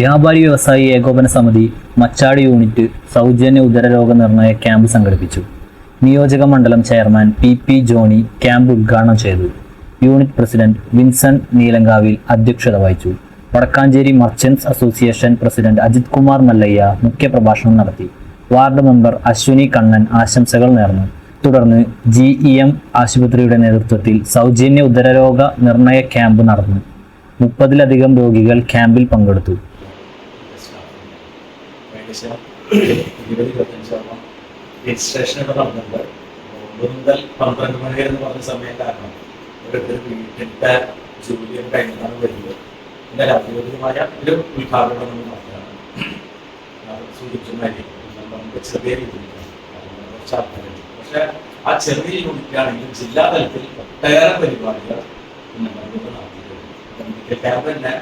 വ്യാപാരി വ്യവസായി ഏകോപന സമിതി മച്ചാട് യൂണിറ്റ് സൗജന്യ ഉദരരോഗ നിർണയ ക്യാമ്പ് സംഘടിപ്പിച്ചു. നിയോജക മണ്ഡലം chairman P P Johny camp ഉദ്ഘാടനം ചെയ്തു. യൂണിറ്റ് പ്രസിഡന്റ് വിൻസെന്റ് നീലങ്കാവിൽ അധ്യക്ഷത വഹിച്ചു. Vadakkanchery merchants association president Ajith Kumar Mallayya മുഖ്യപ്രഭാഷണം നടത്തി. വാർഡ് മെമ്പർ അശ്വിനി കണ്ണൻ ആശംസകൾ നേർന്നു. തുടർന്ന് ജി ഇ എം ആശുപത്രിയുടെ നേതൃത്വത്തിൽ സൗജന്യ ഉദരരോഗ നിർണയ ക്യാമ്പ് നടന്നു. മുപ്പതിലധികം രോഗികൾ ക്യാമ്പിൽ പങ്കെടുത്തു. ഏകദേശം ഇരുപത് ഇരുപത്തഞ്ചോളം ഇവിടെ നടന്നിട്ടുണ്ട്. ഒമ്പത് മുതൽ പന്ത്രണ്ട് മണി വരെ എന്ന് പറഞ്ഞ സമയം കാരണം ഇവരുടെ വീട്ടിലത്തെ ജോലിയൊക്കെ കഴിഞ്ഞാണ് വരുന്നത്. എന്നാൽ ഔദ്യോഗികമായ ഒരു ഉദ്ഘാടനം നമ്മൾ നടത്തുകയാണ്. സൂചിപ്പിച്ചമാതിരി നമുക്ക് ചെറിയ രീതിയിലാണ് കുറച്ച് ആൾക്കാരുണ്ട്. പക്ഷെ ആ ചെറിയ യൂണിറ്റാണെങ്കിലും ജില്ലാ തലത്തിൽ ഒട്ടേറെ പരിപാടികൾ നടത്തിയിട്ടുണ്ട്. മെഡിക്കൽ ക്യാമ്പ് തന്നെ